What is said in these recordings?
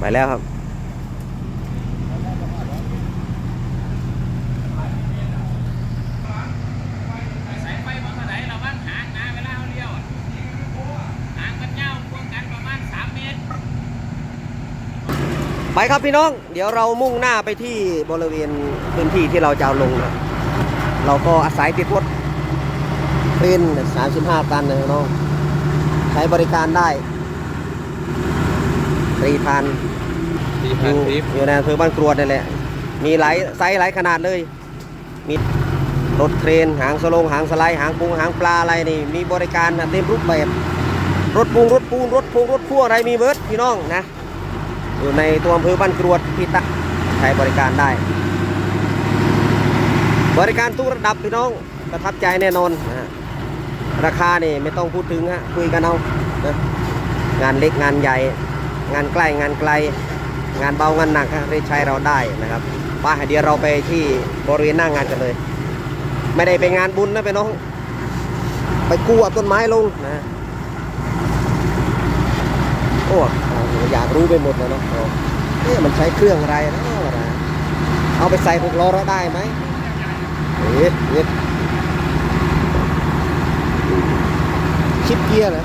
ไปแล้วครับสายไฟมาเท่าไหร่เราบ้างหางนะเวลาเขาเลี้ยวอะหางมันยาวพวงกันประมาณ3เมตรไปครับพี่น้อง เดี๋ยวเรามุ่งหน้าไปที่บริเวณพื้นที่ที่เราจะเอาลงนะเราก็อาศัยติดรถเครน35 ตันนะน้อง ใช้บริการได้ ตรีพันดีอยู่อยู่ในอำเภอบ้านกรวดนี่แหละ มีหลายไซส์หลายขนาดเลย มีรถเครนหางสโลงหางสไลด์หางปูหางปลาอะไรนี่ มีบริการเต็มรูปแบบ รถปูงรถปูนรถพงรถพ่วงอะไรมีเบิร์ดพี่น้องนะ อยู่ในตัวอำเภอบ้านกรวดพี่ตะใช้บริการได้ บริการทุกระดับพี่น้องประทับใจแน่นอนนะฮะราคานี่ไม่ต้องพูดถึงฮะคุยกันเอานะงานเล็กงานใหญ่ งานใกล้งานไกล งานเบางานหนักฮะเรียกใช้เราได้นะครับไปเดี๋ยวเราไปที่บริเวณหน้างานกันเลย ไม่ได้ไปงานบุญนะไปน้อง ไปกู้ต้นไม้ลงนะโอ้อยากรู้ไปหมดเลยเนาะเอ๊ะมันใช้เครื่องอะไรนะนะเอาไปใส่หกล้อเราได้ไหมเอ๊ะเอ๊ะชิปเกียร์เหรอ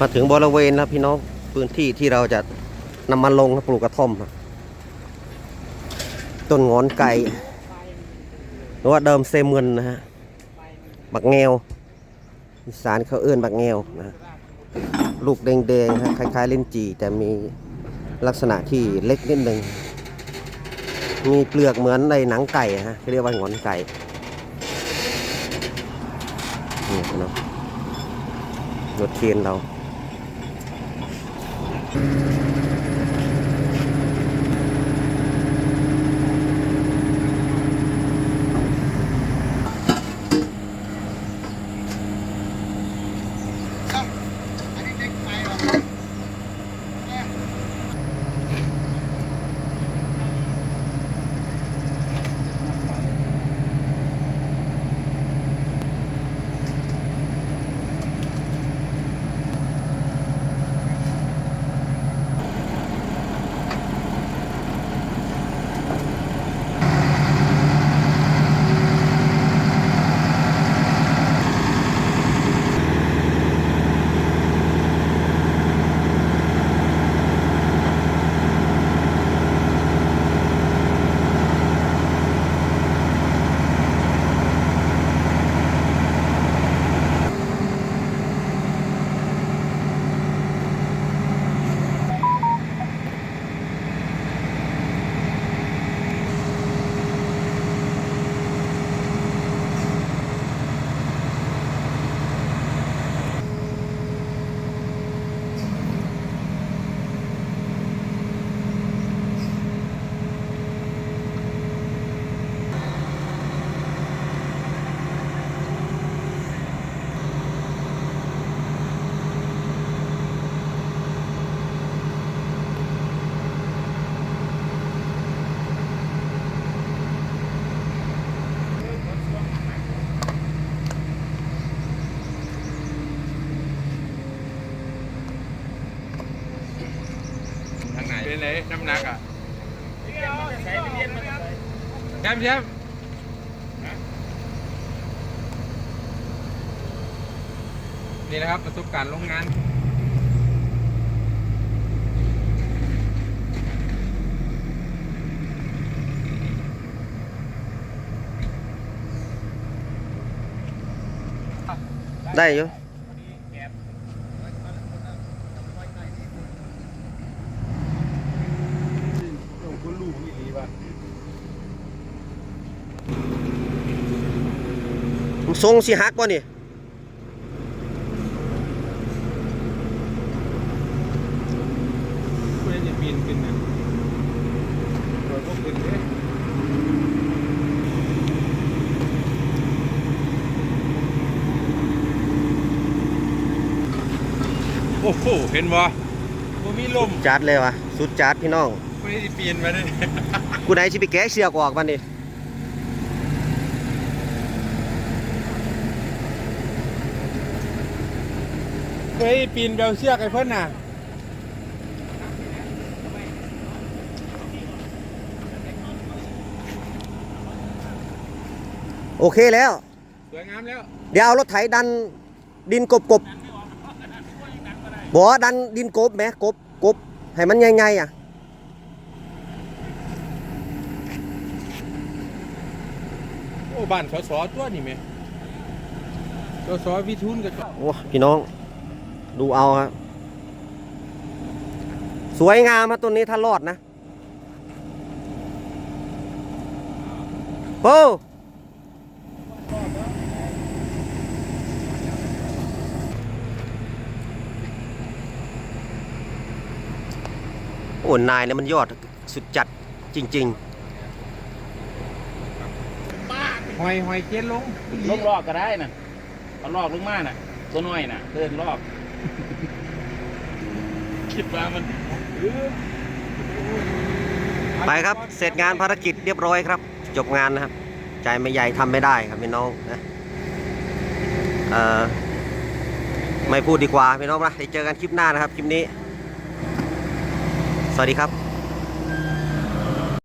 มาถึงบริเวณแล้วพี่น้องพื้นที่ที่เราจะนำมาลงปลูกกระท่อม ต้นงอนไก่หรือว่าเดิมเซมเงินนะฮะบักแงวสานเขาเอื้อนบักแงวนะลูกแดงๆฮะคล้ายๆเล่นจี แต่มีลักษณะที่เล็กนิดหนึ่งมีเปลือกเหมือนในหนังไก่ฮะเรียกว่างอนไก่นี่พี่น้องรถเทียนเรา เป็นไงน้ำหนักอะแชมป์แชมป์นี่นะครับประสบการณ์โรงงานได้อยู่ คนลูกนี่ดีป่ะ ทรงสิฮักป่ะนี่เพื่อนจะปีนขึ้นนะโดยพวกขึ้นเลยโอ้โหเห็นบ่บ่มีลมจัดเลยวะสุดจัดพี่น้องโไม่ได้เปลี่ยนมาเลยกูไหนชิไปแกะเชือกออกมันดิ ยปีนเบลเชือกไอ้เพิ่นน่ะโอเคแล้ว สวยงามแล้ว เดี๋ยวเอารถไถดันดินกบกบบอกว่าดันดินกบไหมกบกบให้มันใหญ่ๆอะโอ้บ้านสสตัวนี่แม่สสวิทูลกับโอ้พี่น้อง ดูเอาครับสวยงามครับต้นนี้ถ้ารอดนะโอ้โอ้นายเนี่ยมันยอดสุดจัดจริง หอยหอยเจนลงลงลอกก็ได้นะเอาลอกลงมาน่ะ ตัวน้อยน่ะเดินลอก คิดว่ามันไปครับ เสร็จงานภารกิจเรียบร้อยครับ จบงานนะครับ ใจไม่ใหญ่ทำไม่ได้ครับพี่น้องนะเอ่อไม่พูดดีกว่าพี่น้องนะเดี๋ยวเจอกันคลิปหน้านะครับ คลิปนี้ สวัสดีครับ